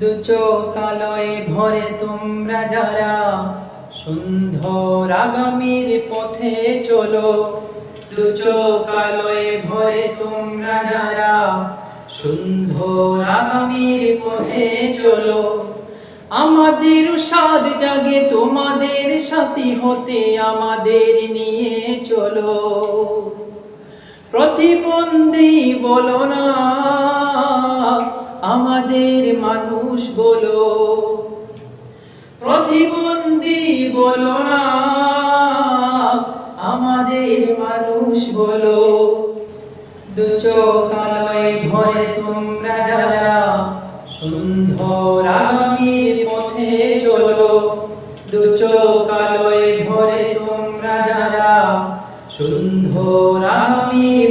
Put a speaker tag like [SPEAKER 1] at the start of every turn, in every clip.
[SPEAKER 1] দু চোখালয় ভরে তোমরা যারা সুন্দর আগামীর পথে চলো, দু চোখালয় ভরে তোমরা যারা সুন্দর আগামীর পথে চলো, আমাদের স্বাদ জাগে, তোমাদের সাথী হতে আমাদের নিয়ে চলো। প্রতিবন্ধী বলো না আমাদের মানুষ বলো, প্রতিবন্ধী বলো না, আমাদের মানুষ বলো ভরে তোমরা যারা সুন্দর আগামীর পথে চলো ভরে তোমরা যারা সুন্দর আগামীর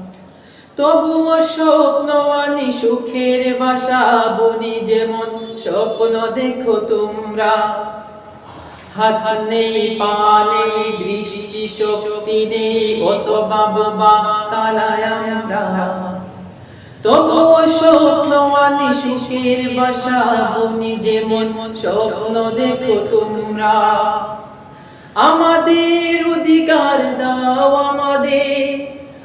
[SPEAKER 1] তবুও স্বপ্ন আনি সুখের বাসা বনি যেমন স্বপ্ন দেখো তোমরা। হাত নেই, পা নেই, দৃষ্টি শক্তি নেই অত বাবু কালায় তবুও স্বপ্ন আনি সুখের বাসা বনি যেমন স্বপ্ন দেখো তোমরা। আমাদের অধিকার দাও আমাদের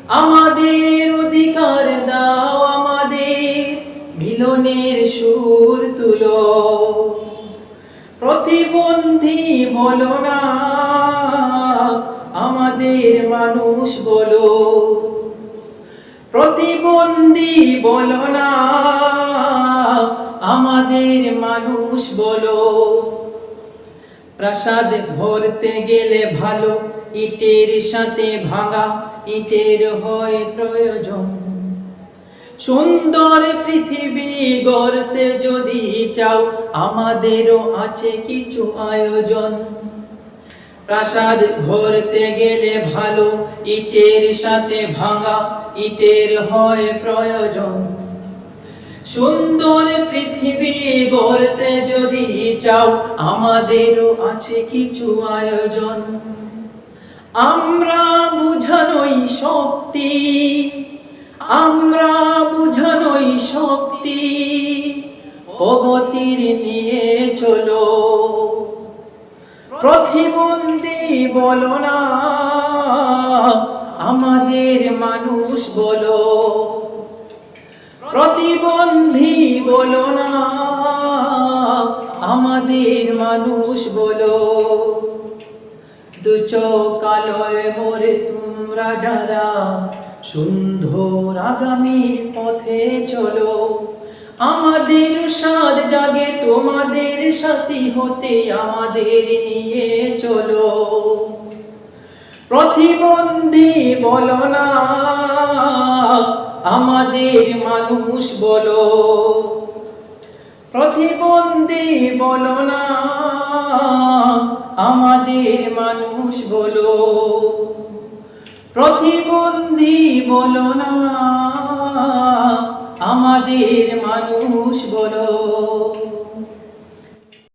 [SPEAKER 1] আমাদের অধিকার দাও আমাদের মিলনের সুর তুলো। প্রতিবন্ধী বলো না, আমাদের মানুষ বলো। প্রতিবন্ধী বলো না, আমাদের মানুষ বলো। প্রাসাদ ভরতে গেলে ভালো ইটের সাথে ভাঙা, ইটের হয় প্রয়োজন। সুন্দর পৃথিবী গড়তে যদি চাও, আমাদেরও আছে কিছু আয়োজন। প্রাসাদ ঘরতে গেলে ভালো, ইটের সাথে ভাঙা, ইটের হয় প্রয়োজন। সুন্দর পৃথিবী গড়তে যদি চাও, আমাদেরও আছে কিছু আয়োজন। আমরা বুঝানোই শক্তি, আমরা বুঝানোই শক্তি প্রগতির নিয়ে চলো। প্রতিবন্ধী বলো না, আমাদের মানুষ বলো। প্রতিবন্ধী বলো না, আমাদের মানুষ বলো। দু চোখালয় মোরে তোমরা যারা সুন্দর আগামীর পথে চলো। আমাদের সাদ জাগে, তোমাদের সাথী হতে আমাদের নিয়ে চলো। প্রতিবন্ধী বলো না, আমাদের মানুষ বলো। প্রতিবন্ধী বলো প্রতিবন্ধী বলো না আমাদের মানুষ বলো।